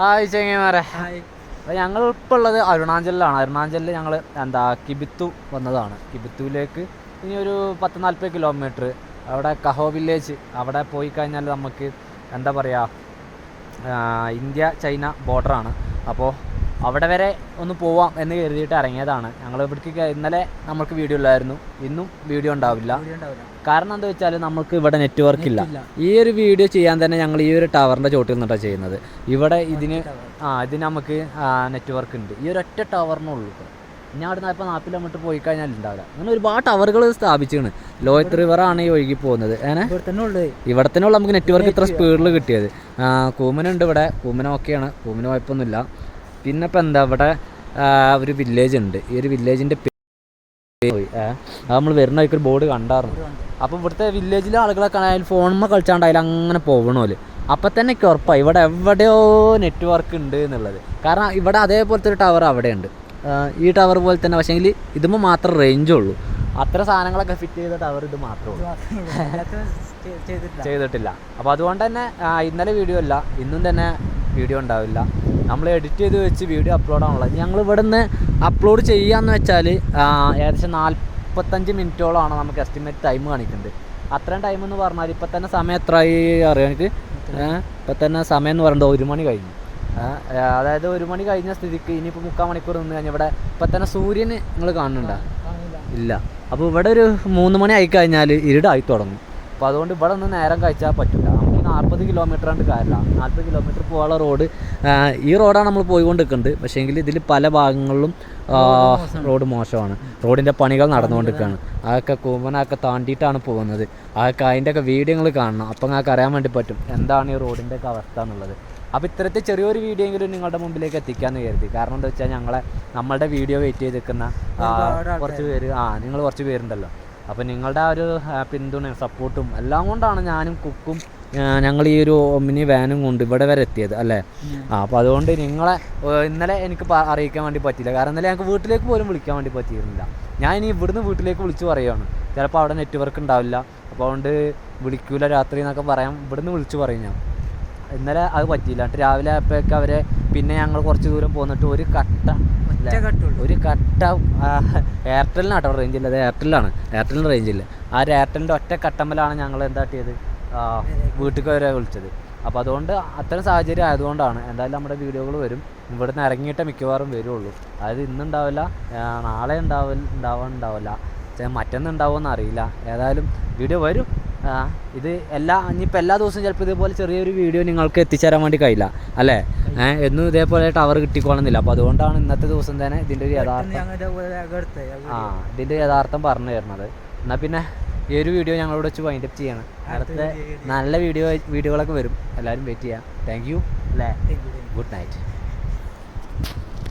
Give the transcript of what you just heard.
Hi ചെങ്ങന്മാരെ hi. അപ്പോൾ ഞങ്ങൾ ഇപ്പോൾ ഉള്ളത് അരുണാചലിലാണ്. അരുണാചലിൽ ഞങ്ങൾ എന്താ കിബിത്തു വന്നതാണ്. കിബിത്തുവിലേക്ക് ഇനി ഒരു പത്ത് നാൽപ്പത് കിലോമീറ്റർ അവിടെ കഹോ വില്ലേജ് അവിടെ പോയി കഴിഞ്ഞാൽ നമുക്ക് എന്താ പറയുക ഇന്ത്യ ചൈന ബോർഡറാണ് അപ്പോൾ അവിടെ വരെ ഒന്ന് പോവാം എന്ന് കരുതിയിട്ട് ഇറങ്ങിയതാണ്. ഞങ്ങൾ ഇവിടേക്ക് ഇന്നലെ നമ്മൾക്ക് വീഡിയോ ഇല്ലായിരുന്നു. ഇന്നും വീഡിയോ ഉണ്ടാവില്ല. കാരണം എന്താ വെച്ചാൽ നമുക്ക് ഇവിടെ നെറ്റ്വർക്ക് ഇല്ല. ഈ ഒരു വീഡിയോ ചെയ്യാൻ തന്നെ ഞങ്ങൾ ഈ ഒരു ടവറിന്റെ ചോട്ടിൽ നിന്നിട്ടാണ് ചെയ്യുന്നത്. ഇവിടെ ഇതിന് ആ ഇതിന് നമുക്ക് നെറ്റ്വർക്ക് ഉണ്ട്. ഈ ഒരു ഒറ്റ ടവറിനുള്ളൂ ഇനി അവിടെ നിന്ന് ഇപ്പോൾ നാൽപ്പത് കിലോമീറ്റർ പോയി കഴിഞ്ഞാൽ ഉണ്ടാവില്ല. അങ്ങനെ ഒരുപാട് ടവറുകൾ സ്ഥാപിച്ചാണ് ലോയത്ത് റിവർ ആണ് ഈ ഒഴുകി പോകുന്നത്. ഇവിടെ തന്നെ ഉള്ളൂ. തന്നെയുള്ള നമുക്ക് നെറ്റ്വർക്ക് ഇത്ര സ്പീഡിൽ കിട്ടിയത്. കൂമനുണ്ട് ഇവിടെ. കൂമന ഓക്കെയാണ് കൂമന് കുഴപ്പമൊന്നുമില്ല. പിന്നെ ഇപ്പം എന്താ ഇവിടെ ഒരു വില്ലേജ് ഉണ്ട്. ഈ ഒരു വില്ലേജിന്റെ പോയി. അത് നമ്മൾ വരുന്ന ഒരു ബോർഡ് കണ്ടായിരുന്നു അപ്പോൾ ഇവിടുത്തെ വില്ലേജിലെ ആളുകളെ ആയാലും ഫോണുമ്മ കളിച്ചാണ്ട് അതിൽ അങ്ങനെ പോകണമല്ലോ അപ്പം തന്നെ എനിക്ക് ഉറപ്പായി. ഇവിടെ എവിടെയോ നെറ്റ്വർക്ക് ഉണ്ട് എന്നുള്ളത്. കാരണം ഇവിടെ അതേപോലത്തെ ഒരു ടവർ അവിടെയുണ്ട്. ഈ ടവർ പോലെ തന്നെ പക്ഷേങ്കിൽ ഇതുമ്പോൾ മാത്രം റേഞ്ച് ഉള്ളൂ. അത്ര സാധനങ്ങളൊക്കെ ഫിറ്റ് ചെയ്ത ടവർ ഇത് മാത്രമേ ഉള്ളൂ. ചെയ്തിട്ടില്ല. ചെയ്തിട്ടില്ല. അപ്പോൾ അതുകൊണ്ട് തന്നെ ഇന്നലെ വീഡിയോ അല്ല ഇന്നും തന്നെ വീഡിയോ ഉണ്ടാവില്ല. നമ്മൾ എഡിറ്റ് ചെയ്ത് വെച്ച് വീഡിയോ അപ്ലോഡ് ആണുള്ളത് ഞങ്ങൾ ഇവിടെ നിന്ന് അപ്ലോഡ് ചെയ്യാന്ന് വെച്ചാൽ ഏകദേശം നാൽപ്പത്തഞ്ച് മിനിറ്റോളമാണ് നമുക്ക് എസ്റ്റിമേറ്റ് ടൈം കാണിക്കുന്നത് അത്രയും ടൈം എന്ന് പറഞ്ഞാൽ ഇപ്പം തന്നെ സമയം എത്രയായി അറിയാം എനിക്ക് ഇപ്പം തന്നെ സമയം എന്ന് പറയുന്നത് ഒരു മണി കഴിഞ്ഞു. അതായത് ഒരു മണി കഴിഞ്ഞ സ്ഥിതിക്ക് ഇനിയിപ്പോൾ മുക്കാൽ മണിക്കൂർ നിന്ന് കഴിഞ്ഞാൽ ഇവിടെ ഇപ്പം തന്നെ സൂര്യന് നിങ്ങൾ കാണുന്നുണ്ടോ? ഇല്ല. അപ്പോൾ ഇവിടെ ഒരു മൂന്ന് മണി ആയി കഴിഞ്ഞാൽ ഇരുടായി തുടങ്ങും. അപ്പോൾ അതുകൊണ്ട് ഇവിടെ ഒന്ന് നേരം കഴിച്ചാൽ പറ്റില്ല നാൽപ്പത് കിലോമീറ്റർ ആണ് കാരണം നാൽപ്പത് കിലോമീറ്റർ പോകാനുള്ള റോഡ്. ഈ റോഡാണ് നമ്മൾ പോയിക്കൊണ്ടിരിക്കുന്നത്. പക്ഷേ എങ്കിൽ ഇതിൽ പല ഭാഗങ്ങളിലും റോഡ് മോശമാണ്. റോഡിന്റെ പണികൾ നടന്നുകൊണ്ടിരിക്കുകയാണ്. അതൊക്കെ കൂമ്പനൊക്കെ താണ്ടിയിട്ടാണ് പോകുന്നത്. അതൊക്കെ അതിന്റെയൊക്കെ വീഡിയോകൾ കാണണം. അപ്പം നിങ്ങൾക്ക് അറിയാൻ വേണ്ടി പറ്റും എന്താണ് ഈ റോഡിന്റെ ഒക്കെ അവസ്ഥ എന്നുള്ളത്. അപ്പോൾ ഇത്തരത്തിൽ ചെറിയൊരു വീഡിയോ എങ്കിലും നിങ്ങളുടെ മുമ്പിലേക്ക് എത്തിക്കാമെന്ന് കരുതി. കാരണം എന്താ വെച്ചാൽ ഞങ്ങളെ നമ്മളുടെ വീഡിയോ വെയിറ്റ് ചെയ്ത് നിൽക്കുന്ന കുറച്ച് പേര് ആ നിങ്ങൾ കുറച്ച് പേരുണ്ടല്ലോ. അപ്പോൾ നിങ്ങളുടെ ആ ഒരു പിന്തുണയും സപ്പോർട്ടും എല്ലാം കൊണ്ടാണ് ഞാനും കുക്കും ഞങ്ങൾ ഈ ഒരു മിനി വാനും കൊണ്ട് ഇവിടെ വരെ എത്തിയത് അല്ലേ? ആ അപ്പോൾ അതുകൊണ്ട് നിങ്ങളെ ഇന്നലെ എനിക്ക് അറിയിക്കാൻ വേണ്ടി പറ്റിയില്ല. കാരണം ഇന്നലെ ഞങ്ങൾക്ക് വീട്ടിലേക്ക് പോലും വിളിക്കാൻ വേണ്ടി പറ്റിയിരുന്നില്ല. ഞാൻ ഇനി ഇവിടുന്ന് വീട്ടിലേക്ക് വിളിച്ച് പറയുകയാണ് ചിലപ്പോൾ അവിടെ നെറ്റ്വർക്ക് ഉണ്ടാവില്ല. അപ്പോൾ അതുകൊണ്ട് വിളിക്കൂല രാത്രി എന്നൊക്കെ പറയാം. ഇവിടുന്ന് വിളിച്ച് പറയും ഞാൻ. ഇന്നലെ അത് പറ്റിയില്ല. എന്നിട്ട് രാവിലെ ആയപ്പോഴേക്ക് അവരെ പിന്നെ ഞങ്ങൾ കുറച്ച് ദൂരം പോന്നിട്ട് ഒരു കട്ട ഒരു കട്ട എയർടെലിനാട്ടോ റേഞ്ച് ഇല്ല അത് എയർടെലാണ് എയർടെലിന് റേഞ്ച് ഇല്ല. ആ ഒരു എയർടെലിന്റെ ഒറ്റ കട്ടമ്പലാണ് ഞങ്ങൾ എന്താ ചെയ്തത് വീട്ടിൽ വരെ വിളിച്ചത്. അപ്പോൾ അതുകൊണ്ട് അത്തരം സാഹചര്യം ആയതുകൊണ്ടാണ് എന്തായാലും നമ്മുടെ വീഡിയോകൾ വരും. ഇവിടെ നിന്ന് ഇറങ്ങിയിട്ടേ മിക്കവാറും വരുള്ളൂ. അതായത് ഇന്നുണ്ടാവില്ല നാളെ ഉണ്ടാവില്ല ഉണ്ടാവാൻ ഉണ്ടാവില്ല. മറ്റൊന്നും ഉണ്ടാവുമെന്ന് അറിയില്ല. ഏതായാലും വീഡിയോ വരും. ഇത് എല്ലാ ഇനിയിപ്പോൾ എല്ലാ ദിവസവും ചിലപ്പോൾ ഇതേപോലെ ചെറിയൊരു വീഡിയോ നിങ്ങൾക്ക് എത്തിച്ചേരാൻ വേണ്ടി കഴിയില്ല അല്ലേ? ഏഹ് എന്നും ഇതേപോലെ ടവർ കിട്ടിക്കോളുന്നില്ല അപ്പോൾ അതുകൊണ്ടാണ് ഇന്നത്തെ ദിവസം തന്നെ ഇതിന്റെ ഒരു യഥാർത്ഥം ആ ഇതിന്റെ യഥാർത്ഥം പറഞ്ഞു തരുന്നത്. എന്നാൽ പിന്നെ ഈ ഒരു വീഡിയോ ഞങ്ങളോട് വെച്ച് വൈൻഡപ്പ് ചെയ്യണം. അടുത്ത നല്ല വീഡിയോ വീഡിയോകളൊക്കെ വരും. എല്ലാവരും വെയിറ്റ് ചെയ്യാം. താങ്ക് യു അല്ലേ? Good night